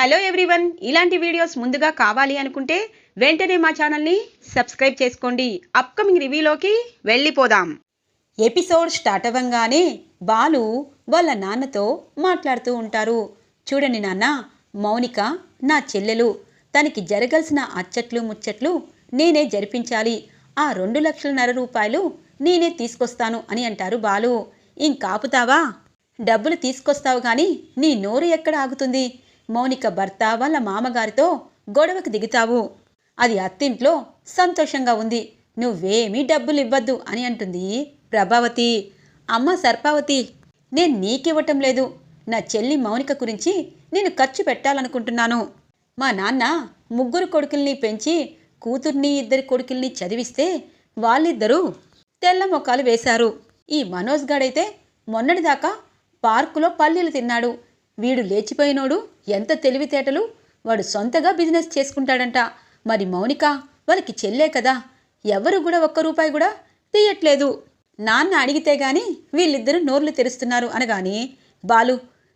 Hello everyone. ఇలాంటి videos ముందుగా కావాలి అనుకుంటే వెంటనే మా ఛానల్ని సబ్స్క్రైబ్ చేసుకోండి. అప్కమింగ్ రివ్యూలోకి వెళ్ళిపోదాం. ఎపిసోడ్ స్టార్ట్ అవ్వంగానే బాలు వాళ్ళ నాన్నతో మాట్లాడుతూ ఉంటారు. చూడండి నాన్న మౌనిక నా చెల్లెలు. తనకి జరగాల్సిన అచ్చట్లు ముచ్చట్లు నేనే జరిపించాలి. ఆ రెండు లక్షలన్నర రూపాయలు నేనే తీసుకొస్తాను అని అంటారు బాలు. ఇంకాపుతావా? డబ్బులు తీసుకొస్తావు కానీ నీ నోరు ఎక్కడ ఆగుతుంది? మౌనిక భర్త వాళ్ళ మామగారితో గొడవకు దిగుతావు. అది అత్తింట్లో సంతోషంగా ఉంది. నువ్వేమీ డబ్బులు ఇవ్వద్దు అని అంటుంది ప్రభావతి. అమ్మ సర్పావతి నేను నీకివ్వటం లేదు. నా చెల్లి మౌనిక గురించి నేను ఖర్చు పెట్టాలనుకుంటున్నాను. మా నాన్న ముగ్గురు కొడుకుల్ని పెంచి కూతుర్ని ఇద్దరి కొడుకుల్ని చదివిస్తే వాళ్ళిద్దరూ తెల్ల మొక్కలు వేశారు. ఈ మనోజ్ గాడైతే మొన్నటిదాకా పార్కులో పల్లీలు తిన్నాడు. వీడు లేచిపోయినోడు ఎంత తెలివితేటలు వాడు సొంతగా బిజినెస్ చేసుకుంటాడంట. మరి మౌనిక వాళ్ళకి చెల్లే కదా. ఎవరు కూడా ఒక్క రూపాయి కూడా తీయట్లేదు. నాన్న అడిగితే గాని వీళ్ళిద్దరూ నోర్లు తెరుస్తున్నారు అనగాని బాలు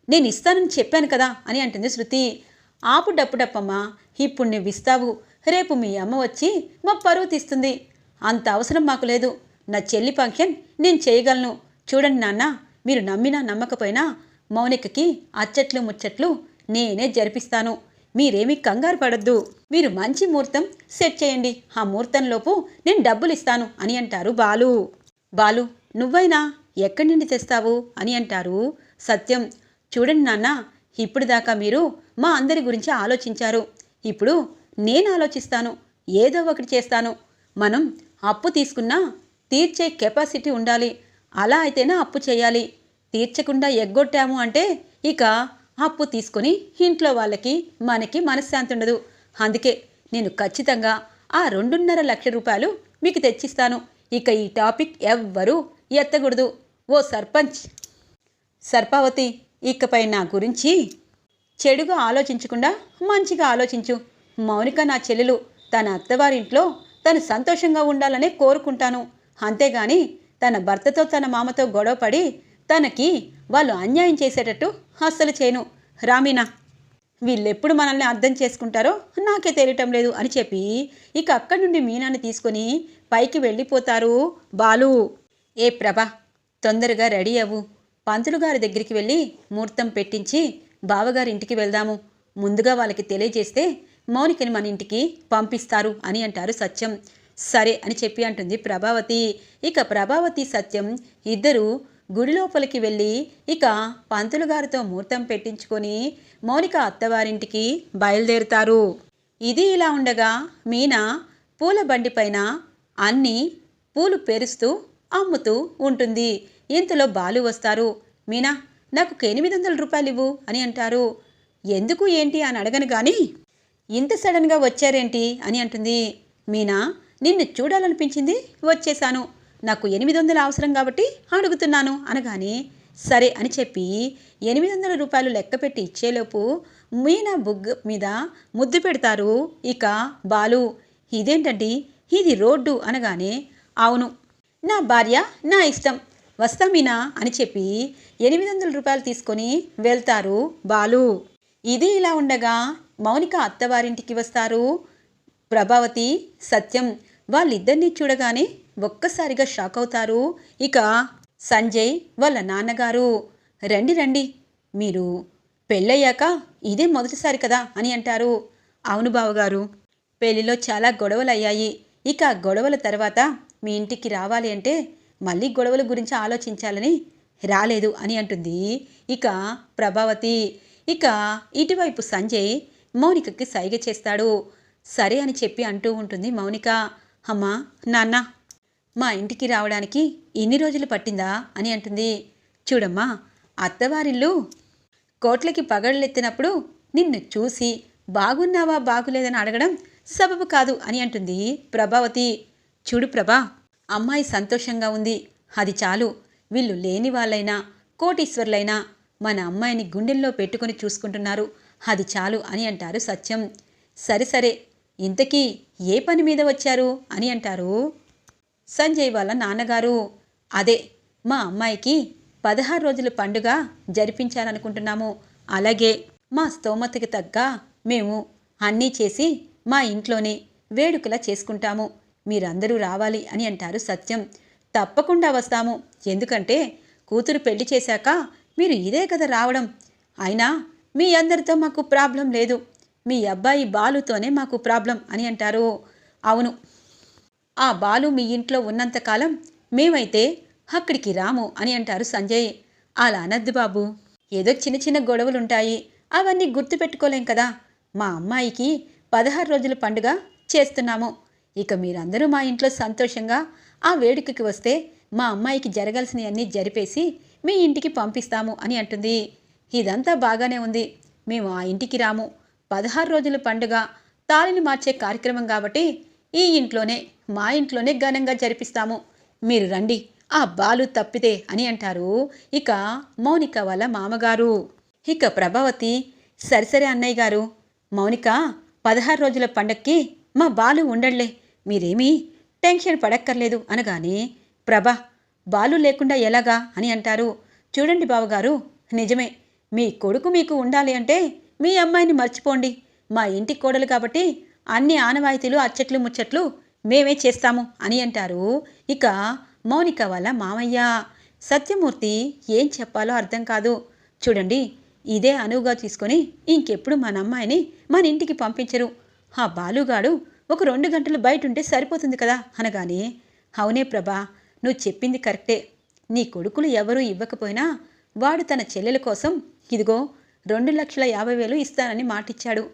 నేను ఇస్తానని చెప్పాను కదా అని అంటుంది శృతి. ఆపు డప్పుడప్పమ్మా ఇప్పుడు నువ్వు ఇస్తావు. రేపు మీ అమ్మ వచ్చి మా పరువు తీస్తుంది. అంత అవసరం మాకు లేదు. నా చెల్లి ఫంక్షన్ నేను చేయగలను. చూడండి నాన్న మీరు నమ్మినా నమ్మకపోయినా మౌనికకి అచ్చట్లు ముచ్చట్లు నేనే జరిపిస్తాను. మీరేమీ కంగారు పడద్దు. మీరు మంచి ముహూర్తం సెట్ చేయండి. ఆ ముహూర్తంలోపు నేను డబ్బులు ఇస్తాను అని అంటారు బాలు. బాలు నువ్వైనా ఎక్కడి నుండి తెస్తావు అని అంటారు సత్యం. చూడండి నాన్న ఇప్పుడు దాకా మీరు మా అందరి గురించి ఆలోచించారు. ఇప్పుడు నేను ఆలోచిస్తాను. ఏదో ఒకటి చేస్తాను. మనం అప్పు తీసుకున్నా తీర్చే కెపాసిటీ ఉండాలి. అలా అయితేనే అప్పు చేయాలి. తీర్చకుండా ఎగ్గొట్టాము అంటే ఇక అప్పు తీసుకొని ఇంట్లో వాళ్ళకి మనకి మనశ్శాంతి ఉండదు. అందుకే నేను ఖచ్చితంగా ఆ రెండున్నర లక్ష రూపాయలు మీకు తెచ్చిస్తాను. ఇక ఈ టాపిక్ ఎవ్వరూ ఎత్తకూడదు. ఓ సర్పంచ్! సర్పావతి ఇకపై నా గురించి చెడుగా ఆలోచించకుండా మంచిగా ఆలోచించు. మౌనిక నా చెల్లెలు తన అత్తవారింట్లో తను సంతోషంగా ఉండాలనే కోరుకుంటాను. అంతేగాని తన భర్తతో తన మామతో గొడవపడి తనకి వాళ్ళు అన్యాయం చేసేటట్టు అస్సలు చేయను. రామీనా వీళ్ళెప్పుడు మనల్ని అర్థం చేసుకుంటారో నాకే తెలియటం లేదు అని చెప్పి ఇక అక్కడి నుండి మీనాన్ని తీసుకొని పైకి వెళ్ళిపోతారు బాలు. ఏ ప్రభ తొందరగా రెడీ అవ్వు. పంతులు గారి దగ్గరికి వెళ్ళి ముహూర్తం పెట్టించి బావగారి ఇంటికి వెళ్దాము. ముందుగా వాళ్ళకి తెలియజేస్తే మౌనికని మన ఇంటికి పంపిస్తారు అని అంటారు సత్యం. సరే అని చెప్పి అంటుంది ప్రభావతి. ఇక ప్రభావతి సత్యం ఇద్దరు గుడి లోపలికి వెళ్ళి ఇక పంతులు గారితో ముహూర్తం పెట్టించుకొని మౌనిక అత్తవారింటికి బయలుదేరుతారు. ఇది ఇలా ఉండగా మీనా పూల బండిపైన అన్ని పూలు పేరుస్తూ అమ్ముతూ ఉంటుంది. ఇంతలో బాలు వస్తారు. మీనా నాకు ఎనిమిది వందల రూపాయలు ఇవ్వు అని అంటారు. ఎందుకు ఏంటి అని అడగను కానీ ఇంత సడన్గా వచ్చారేంటి అని అంటుంది. మీనా నిన్ను చూడాలనిపించింది వచ్చేశాను నాకు ఎనిమిది వందలు అవసరం కాబట్టి అడుగుతున్నాను అనగానే సరే అని చెప్పి ఎనిమిది వందల రూపాయలు లెక్క పెట్టి ఇచ్చేలోపు మీనా బుగ్గ మీద ముద్దు పెడతారు. ఇక బాలు ఇదేంటండి? ఇది రోడ్డు అనగానే అవును నా భార్య నా ఇష్టం. వస్తా మీనా అని చెప్పి ఎనిమిది వందల రూపాయలు తీసుకొని వెళ్తారు బాలు. ఇది ఇలా ఉండగా మౌనిక అత్తవారింటికి వస్తారు. ప్రభావతి సత్యం వాళ్ళిద్దరినీ చూడగానే ఒక్కసారిగా షాక్ అవుతారు. ఇక సంజయ్ వాళ్ళ నాన్నగారు రండి రండి మీరు పెళ్ళయ్యాక ఇదే మొదటిసారి కదా అని అంటారు. అవును బావగారు పెళ్ళిలో చాలా గొడవలు అయ్యాయి ఇక గొడవల తర్వాత మీ ఇంటికి రావాలి అంటే మళ్ళీ గొడవల గురించి ఆలోచించాలని రాలేదు అని అంటుంది. ఇక ప్రభావతి ఇక ఇటువైపు సంజయ్ మౌనికకి సైగ చేస్తాడు. సరే అని చెప్పి అంటూ ఉంటుంది మౌనిక. అమ్మా నాన్న మా ఇంటికి రావడానికి ఇన్ని రోజులు పట్టిందా అని అంటుంది. చూడమ్మా అత్తవారిల్లు కోట్లకి పగళ్ళెత్తినప్పుడు నిన్ను చూసి బాగున్నావా బాగులేదని అడగడం సబబు కాదు అని అంటుంది ప్రభావతి. చూడు ప్రభా అమ్మాయి సంతోషంగా ఉంది. అది చాలు. వీళ్ళు లేని వాళ్ళైనా కోటీశ్వర్లైనా మన అమ్మాయిని గుండెల్లో పెట్టుకొని చూసుకుంటున్నారు. అది చాలు అని అంటారు సత్యం. సరే సరే ఇంతకీ ఏ పని మీద వచ్చారు? అని అంటారు సంజయ్ వాళ్ళ నాన్నగారు. అదే మా అమ్మాయికి పదహారు రోజుల పండుగ జరిపించాలనుకుంటున్నాము. అలాగే మా స్తోమతకి తగ్గ మేము అన్నీ చేసి మా ఇంట్లోనే వేడుకలా చేసుకుంటాము. మీరందరూ రావాలి అని అంటారు సత్యం. తప్పకుండా వస్తాము. ఎందుకంటే కూతురు పెళ్ళి చేశాక మీరు ఇదే కదా రావడం. అయినా మీ అందరితో మాకు ప్రాబ్లం లేదు. మీ అబ్బాయి బాలుతోనే మాకు ప్రాబ్లం అని అంటారు. అవును ఆ బాలు మీ ఇంట్లో ఉన్నంతకాలం మేమైతే అక్కడికి రాము అని అంటారు సంజయ్. అలా అనద్దు బాబు. ఏదో చిన్న చిన్న గొడవలుంటాయి. అవన్నీ గుర్తుపెట్టుకోలేం కదా. మా అమ్మాయికి పదహారు రోజుల పండుగ చేస్తున్నాము. ఇక మీరందరూ మా ఇంట్లో సంతోషంగా ఆ వేడుకకి వస్తే మా అమ్మాయికి జరగాల్సినవన్నీ జరిపేసి మీ ఇంటికి పంపిస్తాము అని అంటుంది. ఇదంతా బాగానే ఉంది. మేము ఆ ఇంటికి రాము. పదహారు రోజుల పండుగ తాళిని మార్చే కార్యక్రమం కాబట్టి ఈ ఇంట్లోనే మా ఇంట్లోనే ఘనంగా జరిపిస్తాము. మీరు రండి ఆ బాలు తప్పితే అని అంటారు ఇక మౌనిక వాళ్ళ మామగారు. ఇక ప్రభావతి సరిసరే అన్నయ్య గారు మౌనిక పదహారు రోజుల పండక్కి మా బాలు ఉండడులే మీరేమీ టెన్షన్ పడక్కర్లేదు అనగానే ప్రభ బాలు లేకుండా ఎలాగా అని అంటారు. చూడండి బావగారు నిజమే మీ కొడుకు మీకు ఉండాలి అంటే మీ అమ్మాయిని మర్చిపోండి మా ఇంటి కోడలు కాబట్టి అన్ని ఆనవాయితీలు అచ్చట్లు ముచ్చట్లు మేమే చేస్తాము అని అంటారు. ఇక మౌనిక వాళ్ళ మామయ్య. సత్యమూర్తి ఏం చెప్పాలో అర్థం కాదు. చూడండి ఇదే అనువుగా తీసుకొని ఇంకెప్పుడు మన అమ్మాయిని మన ఇంటికి పంపించరు. ఆ బాలుగాడు ఒక రెండు గంటలు బయట ఉంటే సరిపోతుంది కదా అనగానే అవునే ప్రభా నువ్వు చెప్పింది కరెక్టే. నీ కొడుకులు ఎవరూ ఇవ్వకపోయినా వాడు తన చెల్లెల కోసం ఇదిగో రెండు లక్షల యాభై వేలు ఇస్తానని మాటిచ్చాడు.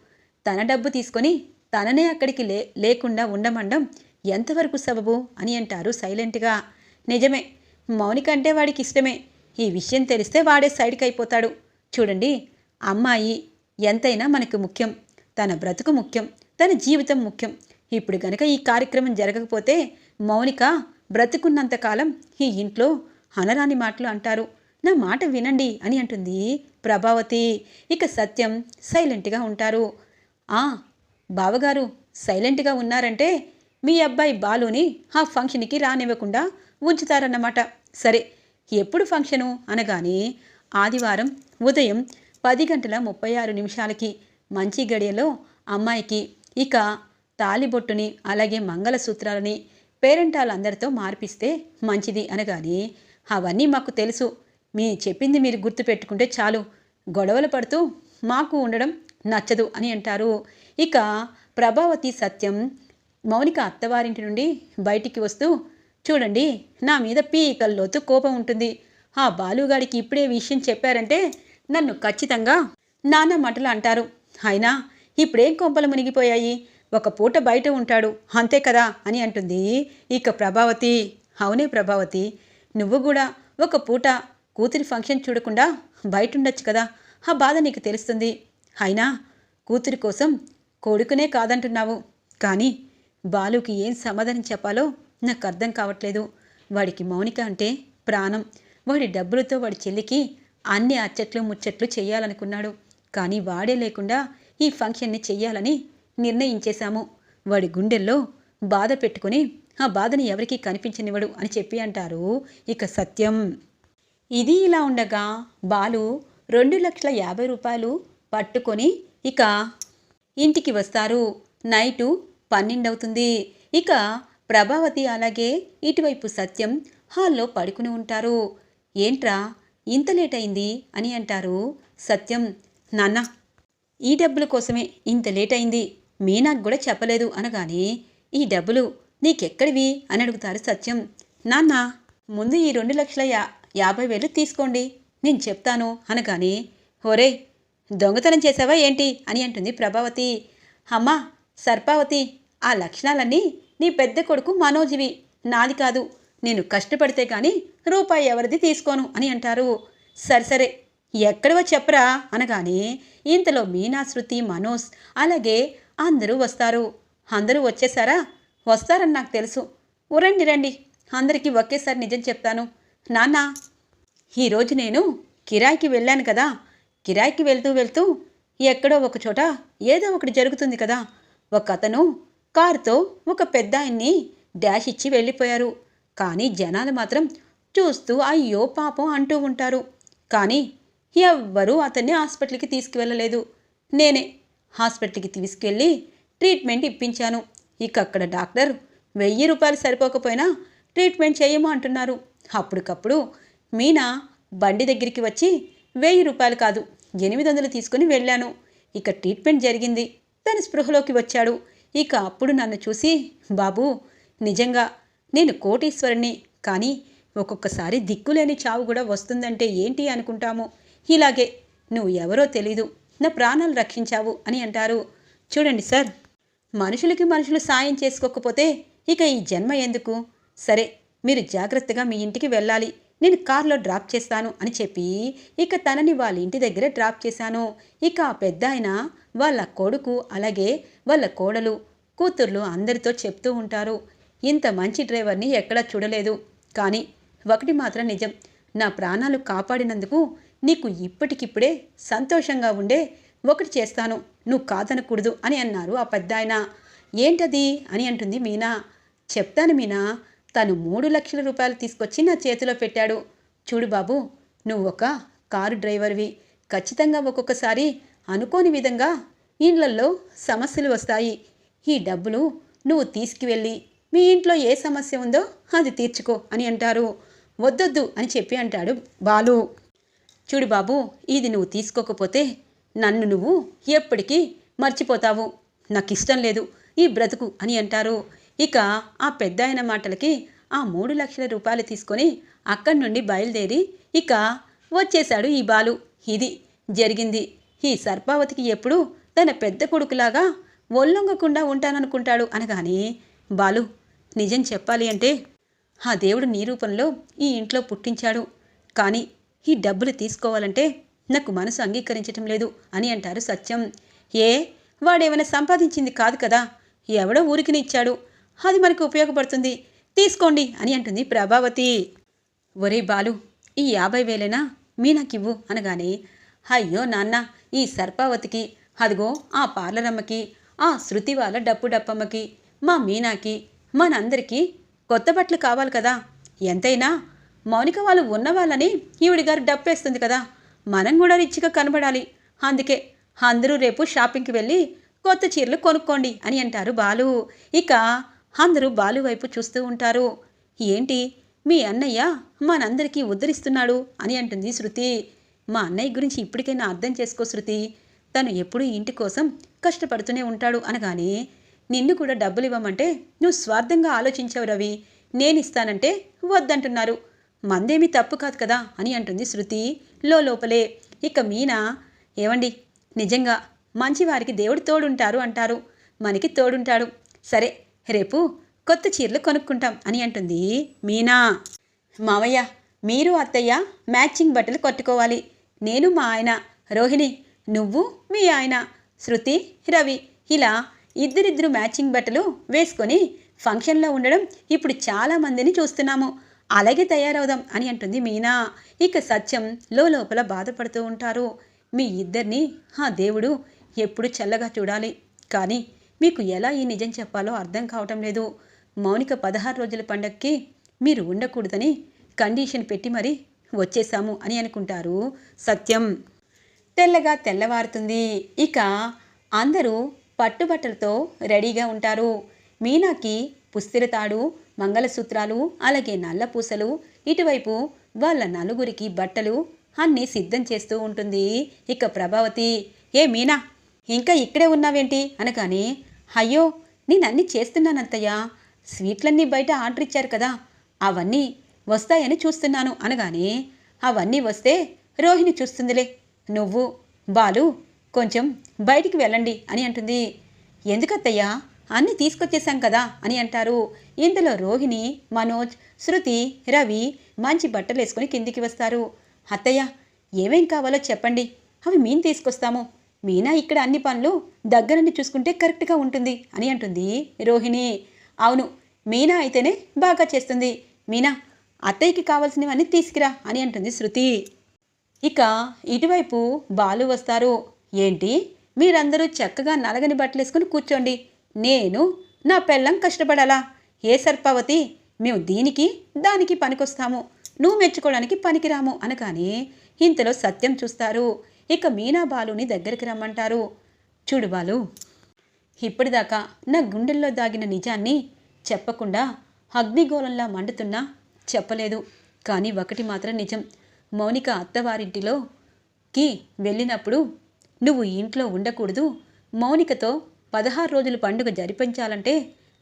తన డబ్బు తీసుకొని తననే అక్కడికి లే లేకుండా ఉండమండం ఎంతవరకు సబబు? అని అంటారు సైలెంట్గా. నిజమే. మౌనిక అంటే వాడికి ఇష్టమే. ఈ విషయం తెలిస్తే వాడే సైడ్కి అయిపోతాడు చూడండి అమ్మాయి ఎంతైనా మనకు ముఖ్యం. తన బ్రతుకు ముఖ్యం. తన జీవితం ముఖ్యం. ఇప్పుడు గనక ఈ కార్యక్రమం జరగకపోతే మౌనిక బ్రతుకున్నంతకాలం ఈ ఇంట్లో అనరాని మాటలు అంటారు. నా మాట వినండి అని అంటుంది ప్రభావతి. ఇక సత్యం సైలెంట్గా ఉంటారు. ఆ బావగారు సైలెంట్గా ఉన్నారంటే మీ అబ్బాయి బాలుని ఆ ఫంక్షన్కి రానివ్వకుండా ఉంచుతారన్నమాట. సరే ఎప్పుడు ఫంక్షను? అనగానే ఆదివారం ఉదయం పది గంటల ముప్పై ఆరు నిమిషాలకి మంచి గడియలో అమ్మాయికి ఇక తాలిబొట్టుని అలాగే మంగళసూత్రాలని పేరెంటాలందరితో మార్పిస్తే మంచిది అనగానే అవన్నీ మాకు తెలుసు. మీ చెప్పింది మీరు గుర్తుపెట్టుకుంటే చాలు. గొడవలు పడుతూ మాకు ఉండడం నచ్చదు అని అంటారు. ఇక ప్రభావతి సత్యం మౌనిక అత్తవారింటి నుండి బయటికి వస్తూ చూడండి నా మీద పీకల్లోతు కోపం ఉంటుంది. ఆ బాలుగాడికి ఇప్పుడే విషయం చెప్పారంటే నన్ను ఖచ్చితంగా నాన్న మాటలు అంటారు. అయినా ఇప్పుడేం కొంపలు మునిగిపోయాయి? ఒక పూట బయట ఉంటాడు. అంతే కదా? అని అంటుంది ఇక ప్రభావతి. అవునే ప్రభావతి నువ్వు కూడా ఒక పూట కూతురి ఫంక్షన్ చూడకుండా బయట ఉండొచ్చు కదా? ఆ బాధ నీకు తెలుస్తుంది. అయినా కూతురి కోసం కొడుకునే కాదంటున్నావు. కానీ బాలుకి ఏం సమాధానం చెప్పాలో నాకు అర్థం కావట్లేదు. వాడికి మౌనిక అంటే ప్రాణం. వాడి డబ్బులతో వాడి చెల్లికి అన్ని అచ్చట్లు ముచ్చట్లు చేయాలనుకున్నాడు కానీ వాడే లేకుండా ఈ ఫంక్షన్ని చెయ్యాలని నిర్ణయించేశాము. వాడి గుండెల్లో బాధ పెట్టుకుని ఆ బాధని ఎవరికీ కనిపించనివ్వడు అని చెప్పి అంటారు ఇక సత్యం. ఇది ఇలా ఉండగా బాలు రెండు లక్షల యాభై రూపాయలు పట్టుకొని ఇక ఇంటికి వస్తారు. నైటు పన్నెండవుతుంది. ఇక ప్రభావతి అలాగే ఇటువైపు సత్యం హాల్లో పడుకుని ఉంటారు. ఏంట్రా? ఇంత లేట్ అయింది అని అంటారు సత్యం. నాన్న ఈ డబ్బుల కోసమే ఇంత లేట్ అయింది మీనాకు కూడా చెప్పలేదు అనగానే ఈ డబ్బులు నీకెక్కడివి? అని అడుగుతారు సత్యం. నాన్న ముందు ఈ రెండు లక్షల యా యాభై వేలు తీసుకోండి. నేను చెప్తాను అనగానే ఒరే దొంగతనం చేసావా ఏంటి? అని అంటుంది ప్రభావతి. అమ్మా సర్పావతి ఆ లక్షణాలన్నీ నీ పెద్ద కొడుకు మనోజివి. నాది కాదు. నేను కష్టపడితే కానీ రూపాయి ఎవరిది తీసుకోను అని అంటారు. సరే సరే. ఎక్కడవో చెప్పరా అనగానే ఇంతలో మీనా శృతి మనోజ్ అలాగే అందరూ వస్తారు. అందరూ వచ్చేసారా? వస్తారని నాకు తెలుసు. రండి రండి. అందరికీ ఒకేసారి నిజం చెప్తాను. నాన్న ఈరోజు నేను కిరాయికి వెళ్ళాను కదా. కిరాయికి వెళ్తూ వెళ్తూ ఎక్కడో ఒక చోట ఏదో ఒకటి జరుగుతుంది కదా. ఒక అతను కారుతో ఒక పెద్ద ఆయన్ని డాష్ ఇచ్చి వెళ్ళిపోయారు. కానీ జనాలు మాత్రం చూస్తూ అయ్యో పాపం అంటూ ఉంటారు. కానీ ఎవ్వరూ అతన్ని హాస్పిటల్కి తీసుకువెళ్ళలేదు. నేనే హాస్పిటల్కి తీసుకెళ్ళి ట్రీట్మెంట్ ఇప్పించాను. ఇక అక్కడ డాక్టర్ వెయ్యి రూపాయలు సరిపోకపోయినా ట్రీట్మెంట్ చేయము అంటున్నారు. అప్పటికప్పుడు మీనా బండి దగ్గరికి వచ్చి వెయ్యి రూపాయలు కాదు ఎనిమిది వందలు తీసుకుని వెళ్ళాను. ఇక ట్రీట్మెంట్ జరిగింది. తన స్పృహలోకి వచ్చాడు. ఇక అప్పుడు నన్ను చూసి బాబు నిజంగా నేను కోటీశ్వరుణ్ణి కానీ ఒక్కొక్కసారి దిక్కులేని చావు కూడా వస్తుందంటే ఏంటి అనుకుంటాము? ఇలాగే నువ్వు ఎవరో తెలీదు. నా ప్రాణాలు రక్షించావు అని అంటారు. చూడండి సార్ మనుషులకి మనుషులు సాయం చేసుకోకపోతే ఇక ఈ జన్మ ఎందుకు? సరే మీరు జాగ్రత్తగా మీ ఇంటికి వెళ్ళాలి. నేను కార్లో డ్రాప్ చేస్తాను అని చెప్పి ఇక తనని వాళ్ళ ఇంటి దగ్గర డ్రాప్ చేశాను. ఇక ఆ పెద్ద ఆయన వాళ్ళ కొడుకు అలాగే వాళ్ళ కోడలు కూతుర్లు అందరితో చెప్తూ ఉంటారు. ఇంత మంచి డ్రైవర్ని ఎక్కడా చూడలేదు. కానీ ఒకటి మాత్రం నిజం నా ప్రాణాలు కాపాడినందుకు నీకు ఇప్పటికిప్పుడే సంతోషంగా ఉండే ఒకటి చేస్తాను. నువ్వు కాదనకూడదు అని అన్నారు ఆ పెద్ద ఆయన ఏంటది? అని అంటుంది మీనా. చెప్తాను మీనా. తను మూడు లక్షల రూపాయలు తీసుకొచ్చి నా చేతిలో పెట్టాడు. చూడు బాబు నువ్వు ఒక కారు డ్రైవర్వి. ఖచ్చితంగా ఒక్కొక్కసారి అనుకోని విధంగా ఇండ్లల్లో సమస్యలు వస్తాయి. ఈ డబ్బులు నువ్వు తీసుకువెళ్ళి మీ ఇంట్లో ఏ సమస్య ఉందో అది తీర్చుకో అని అంటారు. వద్దొద్దు అని చెప్పి అంటాడు బాలు. చూడు బాబు ఇది నువ్వు తీసుకోకపోతే నన్ను నువ్వు ఎప్పటికీ మర్చిపోతావు. నాకు ఇష్టం లేదు ఈ బ్రతుకు అని అంటారు. ఇక ఆ పెద్ద ఆయన మాటలకి ఆ మూడు లక్షల రూపాయలు తీసుకొని అక్కడి నుండి బయలుదేరి ఇక వచ్చేశాడు ఈ బాలు. ఇది జరిగింది. ఈ సర్పావతికి ఎప్పుడు తన పెద్ద కొడుకులాగా ఒల్లొంగకుండా ఉంటాననుకుంటాడు అనగాని బాలు నిజం చెప్పాలి అంటే ఆ దేవుడు నీ రూపంలో ఈ ఇంట్లో పుట్టించాడు. కానీ ఈ డబ్బులు తీసుకోవాలంటే నాకు మనసు అంగీకరించటం లేదు అని అంటారు సత్యం. ఏ? వాడేమైనా సంపాదించింది కాదు కదా. ఎవడో ఊరికినిచ్చాడు ఇచ్చాడు అది మనకు ఉపయోగపడుతుంది. తీసుకోండి అని అంటుంది ప్రభావతి. ఒరే బాలు ఈ యాభై వేలేనా? మీనాకివ్వు అనగానే అయ్యో నాన్న ఈ సర్పావతికి అదిగో ఆ పార్లరమ్మకి ఆ శృతి వాళ్ళ డప్పు డప్పమ్మకి మా మీనాకి మనందరికీ కొత్త బట్టలు కావాలి కదా. ఎంతైనా మౌనిక వాళ్ళు ఉన్న వాళ్ళని ఈవిడి గారు డప్పేస్తుంది కదా. మనం కూడా రిచ్గా కనబడాలి. అందుకే అందరూ రేపు షాపింగ్కి వెళ్ళి కొత్త చీరలు కొనుక్కోండి అని అంటారు బాలు. ఇక అందరూ బాలు వైపు చూస్తూ ఉంటారు. ఏంటి? మీ అన్నయ్య మనందరికీ ఉద్ధరిస్తున్నాడు అని అంటుంది శృతి. మా అన్నయ్య గురించి ఇప్పటికైనా అర్థం చేసుకో శృతి. తను ఎప్పుడూ ఇంటి కోసం కష్టపడుతూనే ఉంటాడు అనగానే నిన్ను కూడా డబ్బులు ఇవ్వమంటే నువ్వు స్వార్థంగా ఆలోచించావు రవి. నేను ఇస్తానంటే వద్దంటున్నారు. మందేమీ తప్పు కాదు కదా అని అంటుంది శృతి లోపలే. ఇక మీనా ఏవండి? నిజంగా మంచివారికి దేవుడు తోడుంటారు అంటారు. మనకి తోడుంటాడు. సరే రేపు కొత్త చీరలు కొనుక్కుంటాం అని అంటుంది మీనా. మావయ్య మీరు అత్తయ్య మ్యాచింగ్ బట్టలు కట్టుకోవాలి. నేను మా ఆయన. రోహిణి నువ్వు మీ ఆయన. శృతి రవి ఇలా ఇద్దరిద్దరు మ్యాచింగ్ బట్టలు వేసుకొని ఫంక్షన్లో ఉండడం ఇప్పుడు చాలామందిని చూస్తున్నాము. అలాగే తయారవుదాం అని అంటుంది మీనా. ఇక సత్యం లోపల బాధపడుతూ ఉంటారు. మీ ఇద్దరిని ఆ దేవుడు ఎప్పుడు చల్లగా చూడాలి. కానీ మీకు ఎలా ఈ నిజం చెప్పాలో అర్థం కావటం లేదు. మౌనిక పదహారు రోజుల పండక్కి మీరు ఉండకూడదని కండిషన్ పెట్టి మరి వచ్చేసాము అని అనుకుంటారు. సత్యం. తెల్లగా తెల్లవారుతుంది. ఇక అందరూ పట్టుబట్టలతో రెడీగా ఉంటారు. మీనాకి పుస్తిరతాడు మంగళసూత్రాలు అలాగే నల్ల పూసలు ఇటువైపు వాళ్ళ నలుగురికి బట్టలు అన్నీ సిద్ధం చేస్తూ ఉంటుంది. ఇక ప్రభావతి ఏ మీనా ఇంకా ఇక్కడే ఉన్నావేంటి? అనగానే అయ్యో నేను చేస్తున్నానంతయ్యా. స్వీట్లన్నీ బయట ఆర్డర్ ఇచ్చారు కదా. అవన్నీ వస్తాయని చూస్తున్నాను అనగానే అవన్నీ వస్తే రోహిణి చూస్తుందిలే. నువ్వు బాలు కొంచెం బయటికి వెళ్ళండి అని అంటుంది. ఎందుకత్తయ్యా అన్నీ తీసుకొచ్చేసాం కదా అని అంటారు. ఇందులో రోహిణి మనోజ్ శృతి రవి మంచి బట్టలు వేసుకుని కిందికి వస్తారు. అత్తయ్య ఏమేం కావాలో చెప్పండి. అవి మేము తీసుకొస్తాము. మీనా ఇక్కడ అన్ని పనులు దగ్గరని చూసుకుంటే కరెక్ట్గా ఉంటుంది అని అంటుంది రోహిణి. అవును మీనా అయితేనే బాగా చేస్తుంది. మీనా అత్తయ్యకి కావాల్సినవన్నీ తీసుకురా అని అంటుంది శృతి. ఇక ఇటువైపు బాలు వస్తారు. ఏంటి? మీరందరూ చక్కగా నలగని బట్టలు వేసుకుని కూర్చోండి. నేను నా పెళ్ళం కష్టపడాలా? ఏ సర్పావతి? మేము దీనికి దానికి పనికొస్తాము. నువ్వు మెచ్చుకోవడానికి పనికిరాము అనగానే ఇంతలో సత్యం చూస్తారు. ఇక మీనా బాలుని దగ్గరికి రమ్మంటారు. చూడు బాలు ఇప్పటిదాకా నా గుండెల్లో దాగిన నిజాన్ని చెప్పకుండా అగ్నిగోళంలా మండుతున్నా చెప్పలేదు. కానీ ఒకటి మాత్రం నిజం. మౌనిక అత్తవారింటిలోకి వెళ్ళినప్పుడు నువ్వు ఇంట్లో ఉండకూడదు. మౌనికతో పదహారు రోజుల పండుగ జరిపించాలంటే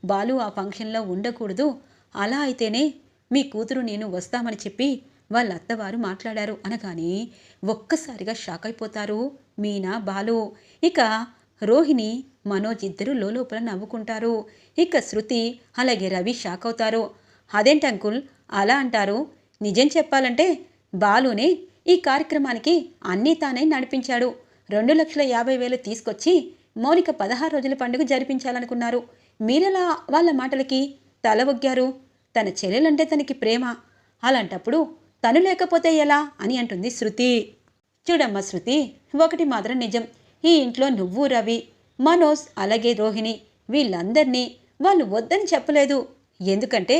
బాలు ఆ ఫంక్షన్లో ఉండకూడదు. అలా అయితేనే మీ కూతురు నేను వస్తామని చెప్పి వాళ్ళ అత్తవారు మాట్లాడారు అనగానే ఒక్కసారిగా షాక్ అయిపోతారు. మీనా బాలు. ఇక రోహిణి మనోజ్ ఇద్దరు లోపల నవ్వుకుంటారు. ఇక శృతి అలాగే రవి షాక్ అవుతారు. అదేంటి అంకుల్? అలా అంటారు. నిజం చెప్పాలంటే బాలునే ఈ కార్యక్రమానికి అన్నీ తానే నడిపించాడు. రెండు లక్షల యాభై వేలు తీసుకొచ్చి మౌనిక పదహారు రోజుల పండుగ జరిపించాలనుకున్నారు. మీరెలా వాళ్ళ మాటలకి తల ఒగ్గారు? తన చెల్లెలంటే తనకి ప్రేమ. అలాంటప్పుడు తను లేకపోతే ఎలా అని అంటుంది శృతి. చూడమ్మా శృతి ఒకటి మాత్రం నిజం. ఈ ఇంట్లో నువ్వు రవి మనోజ్ అలాగే రోహిణి వీళ్ళందరినీ వాళ్ళు వద్దని చెప్పలేదు. ఎందుకంటే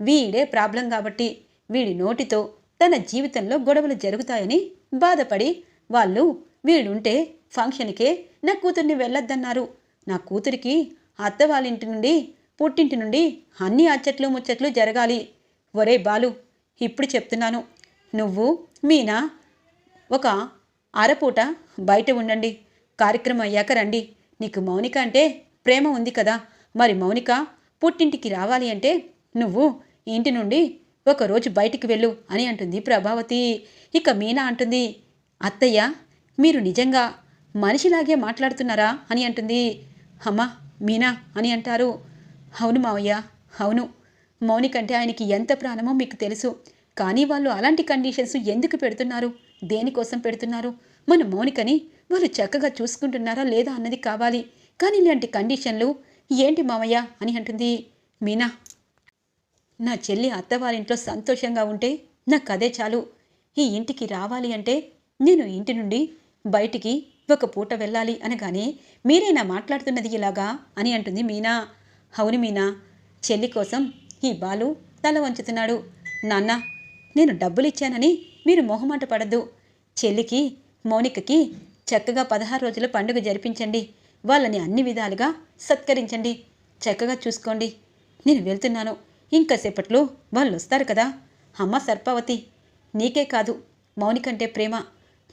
వీడే ప్రాబ్లం కాబట్టి వీడి నోటితో తన జీవితంలో గొడవలు జరుగుతాయని బాధపడి వాళ్ళు వీడుంటే ఫంక్షన్కే నా కూతుర్ని వెళ్ళొద్దన్నారు. నా కూతురికి అత్త వాళ్ళ ఇంటి నుండి పుట్టింటి నుండి అన్ని అచ్చట్లు ముచ్చట్లు జరగాలి. ఒరే బాలు ఇప్పుడు చెప్తున్నాను. నువ్వు మీనా ఒక అరపూట బయట ఉండండి. కార్యక్రమం అయ్యాక రండి. నీకు మౌనిక అంటే ప్రేమ ఉంది కదా. మరి మౌనిక పుట్టింటికి రావాలి అంటే నువ్వు ఇంటి నుండి ఒకరోజు బయటికి వెళ్ళు అని అంటుంది ప్రభావతి. ఇక మీనా అంటుంది అత్తయ్య మీరు నిజంగా మనిషిలాగే మాట్లాడుతున్నారా? అని అంటుంది. అమ్మ మీనా అని అంటారు. అవును మావయ్య అవును. మౌనిక అంటే ఆయనకి ఎంత ప్రాణమో మీకు తెలుసు. కానీ వాళ్ళు అలాంటి కండిషన్స్ ఎందుకు పెడుతున్నారు? దేనికోసం పెడుతున్నారు? మన మౌనికని వాళ్ళు చక్కగా చూసుకుంటున్నారా లేదా అన్నది కావాలి. కానీ ఇలాంటి కండిషన్లు ఏంటి మామయ్య అని అంటుంది మీనా. నా చెల్లి అత్తవారింట్లో సంతోషంగా ఉంటే నాకు అదే చాలు. ఈ ఇంటికి రావాలి అంటే నేను ఇంటి నుండి బయటికి ఒక పూట వెళ్ళాలి అనగానే మీరేనా మాట్లాడుతున్నది ఇలాగా అని అంటుంది మీనా. అవును మీనా చెల్లి కోసం ఈ బాలు తల వంచుతున్నాడు. నాన్న నేను డబ్బులు ఇచ్చానని మీరు మొహమాట పడద్దు. చెల్లికి మౌనికకి చక్కగా పదహారు రోజుల పండుగ జరిపించండి. వాళ్ళని అన్ని విధాలుగా సత్కరించండి. చక్కగా చూసుకోండి. నేను వెళ్తున్నాను. ఇంకాసేపట్లో వాళ్ళు వస్తారు కదా. అమ్మ సర్పావతి నీకే కాదు మౌనికంటే ప్రేమ.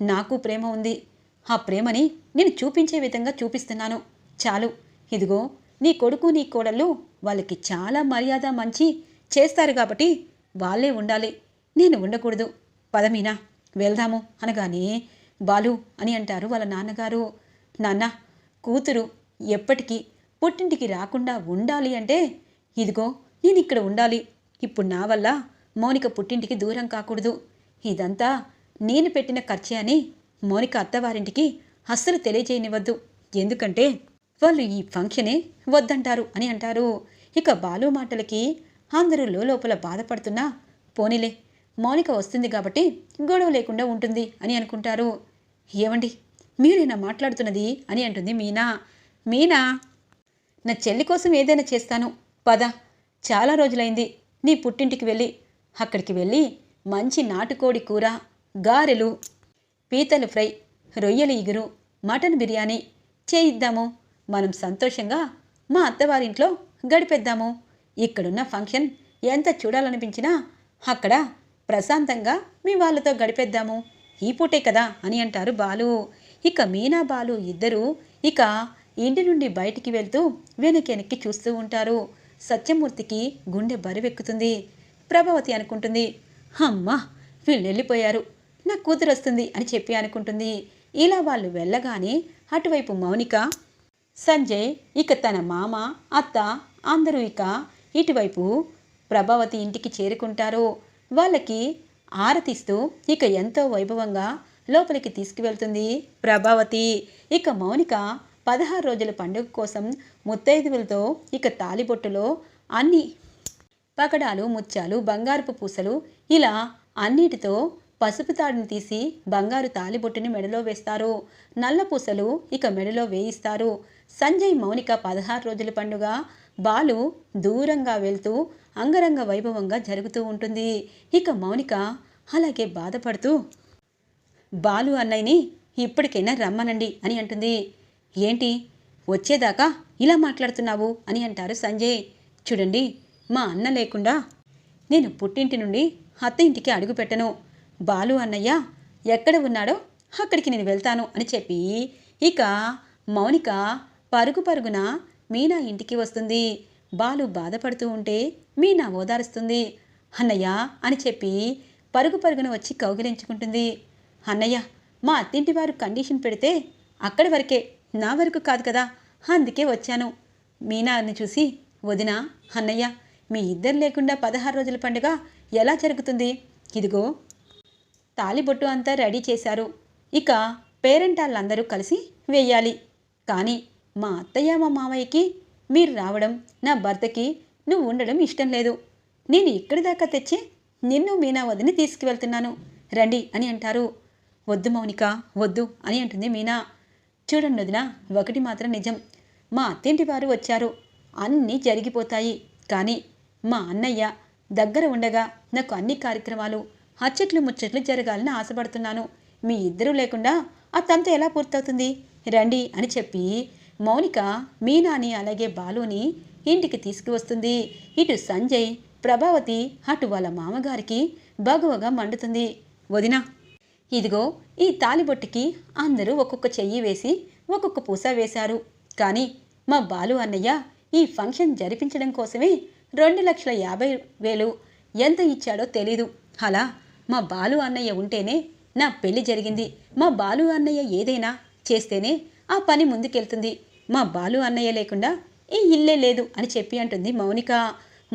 నాకు ప్రేమ ఉంది. ఆ ప్రేమని నేను చూపించే విధంగా చూపిస్తున్నాను. చాలు. ఇదిగో నీ కొడుకు నీ కోడళ్ళు వాళ్ళకి చాలా మర్యాద మంచి చేస్తారు కాబట్టి వాళ్ళే ఉండాలి. నేను ఉండకూడదు. పదమీనా వెళ్దాము అనగానే బాలు అని అంటారు వాళ్ళ నాన్నగారు. నాన్న కూతురు ఎప్పటికీ పుట్టింటికి రాకుండా ఉండాలి అంటే ఇదిగో నేను ఇక్కడ ఉండాలి. ఇప్పుడు నా వల్ల మౌనిక పుట్టింటికి దూరం కాకూడదు. ఇదంతా నేను పెట్టిన ఖర్చే అని మౌనిక అత్తవారింటికి అస్సలు తెలియజేయనివ్వద్దు. ఎందుకంటే వాళ్ళు ఈ ఫంక్షనే వద్దంటారు అని అంటారు. ఇక బాలు మాటలకి అందరూ లోపల బాధపడుతున్నా పోనీలే మౌనిక వస్తుంది కాబట్టి గొడవ లేకుండా ఉంటుంది అని అనుకుంటారు. ఏమండి మీరేనా మాట్లాడుతున్నది అని అంటుంది మీనా. మీనా నా చెల్లి కోసం ఏదైనా చేస్తాను పద చాలా రోజులైంది నీ పుట్టింటికి వెళ్ళి అక్కడికి వెళ్ళి మంచి నాటుకోడి కూర గారెలు పీతలు ఫ్రై రొయ్యల ఇగురు మటన్ బిర్యానీ చేయిద్దాము. మనం సంతోషంగా మా అత్తవారింట్లో గడిపేద్దాము. ఇక్కడున్న ఫంక్షన్ ఎంత చూడాలనిపించినా అక్కడ ప్రశాంతంగా మీ వాళ్ళతో గడిపేద్దాము. ఈ పూటే కదా అని అంటారు బాలు. ఇక మీనా బాలు ఇద్దరూ ఇక ఇంటి నుండి బయటికి వెళ్తూ వెనకెనక్కి చూస్తూ ఉంటారు. సత్యమూర్తికి గుండె బరువెక్కుతుంది. ప్రభావతి అనుకుంటుంది అమ్మా వీళ్ళు వెళ్ళిపోయారు నా కూతురు వస్తుంది అని చెప్పి అనుకుంటుంది. ఇలా వాళ్ళు వెళ్ళగానే అటువైపు మౌనిక సంజయ్ ఇక తన మామ అత్త అందరూ ఇక ఇటువైపు ప్రభావతి ఇంటికి చేరుకుంటారు. వాళ్ళకి ఆరతిస్తూ ఇక ఎంతో వైభవంగా లోపలికి తీసుకువెళ్తుంది ప్రభావతి. ఇక మౌనిక పదహారు రోజుల పండుగ కోసం ముత్తైదువులతో ఇక తాలిబొట్టులో అన్ని పకడాలు ముత్యాలు బంగారపు పూసలు ఇలా అన్నిటితో పసుపు తాడును తీసి బంగారు తాలిబొట్టుని మెడలో వేస్తారు. నల్ల పూసలు ఇక మెడలో వేయిస్తారు. సంజయ్ మౌనిక పదహారు రోజుల పండుగ బాలు దూరంగా వెళ్తూ అంగరంగ వైభవంగా జరుగుతూ ఉంటుంది. ఇక మౌనిక అలాగే బాధపడుతూ బాలు అన్నయ్యని ఇప్పటికైనా రమ్మనండి అని అంటుంది. ఏంటి? వచ్చేదాకా ఇలా మాట్లాడుతున్నావు అని అంటారు సంజయ్. చూడండి మా అన్న లేకుండా నేను పుట్టింటి నుండి అత్త ఇంటికి అడుగు పెట్టను. బాలు అన్నయ్య ఎక్కడ ఉన్నాడో అక్కడికి నేను వెళ్తాను అని చెప్పి ఇక మౌనిక పరుగు పరుగున మీనా ఇంటికి వస్తుంది. బాలు బాధపడుతూ ఉంటే మీనా ఓదారుస్తుంది. అన్నయ్య అని చెప్పి పరుగు పరుగున వచ్చి కౌగిలించుకుంటుంది. అన్నయ్య మా అత్తింటి వారు కండిషన్ పెడితే అక్కడి వరకే నా వరకు కాదు కదా అందుకే వచ్చాను. మీనాని చూసి వదిన అన్నయ్య మీ ఇద్దరు లేకుండా పదహారు రోజుల పండుగ ఎలా జరుగుతుంది? ఇదిగో తాలిబొట్టు అంతా రెడీ చేశారు. ఇక పేరెంటాళ్ళందరూ కలిసి వెయ్యాలి కానీ మా అత్తయ్య మా మామయ్యకి మీరు రావడం నా భర్తకి నువ్వు ఉండడం ఇష్టం లేదు. నేను ఇక్కడి దాకా తెచ్చి నిన్ను మీనా వదిని తీసుకువెళ్తున్నాను. రండి అని అంటారు. వద్దు మౌనిక వద్దు అని అంటుంది మీనా. చూడండి వదిన ఒకటి మాత్రం నిజం. మా అత్తింటి వారు వచ్చారు. అన్నీ జరిగిపోతాయి. కానీ మా అన్నయ్య దగ్గర ఉండగా నాకు అన్ని కార్యక్రమాలు అచ్చట్లు ముచ్చట్లు జరగాలని ఆశపడుతున్నాను. మీ ఇద్దరూ లేకుండా ఆ తంతు ఎలా పూర్తవుతుంది? రండి అని చెప్పి మౌనిక మీనాని అలాగే బాలుని ఇంటికి తీసుకువస్తుంది. ఇటు సంజయ్ ప్రభావతి అటు వాళ్ళ మామగారికి బగువగా మండుతుంది. వదినా ఇదిగో ఈ తాలిబొట్టుకి అందరూ ఒక్కొక్క చెయ్యి వేసి ఒక్కొక్క పూస వేశారు. కానీ మా బాలు అన్నయ్య ఈ ఫంక్షన్ జరిపించడం కోసమే రెండు లక్షల యాభై వేలు ఎంత ఇచ్చాడో తెలీదు. అలా మా బాలు అన్నయ్య ఉంటేనే నా పెళ్ళి జరిగింది. మా బాలు అన్నయ్య ఏదైనా చేస్తేనే ఆ పని ముందుకెళ్తుంది. మా బాలు అన్నయ్య లేకుండా ఈ ఇల్లే లేదు అని చెప్పి అంటుంది మౌనిక.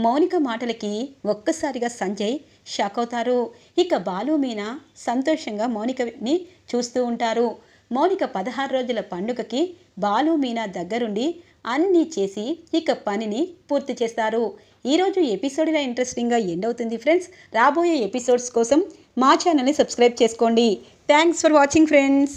మౌనిక మాటలకి ఒక్కసారిగా సంజయ్ షాక్ అవుతారు ఇక బాలు మీన సంతోషంగా మౌనికని చూస్తూ ఉంటారు. మౌనిక పదహారు రోజుల పండుగకి బాలు మీనా దగ్గరుండి అన్నీ చేసి ఇక పనిని పూర్తి చేస్తారు. ఈరోజు ఎపిసోడ్ ఇలా ఇంట్రెస్టింగ్గా ఎండ్ అవుతుంది ఫ్రెండ్స్. రాబోయే ఎపిసోడ్స్ కోసం మా ఛానల్ని సబ్స్క్రైబ్ చేసుకోండి. Thanks for watching friends.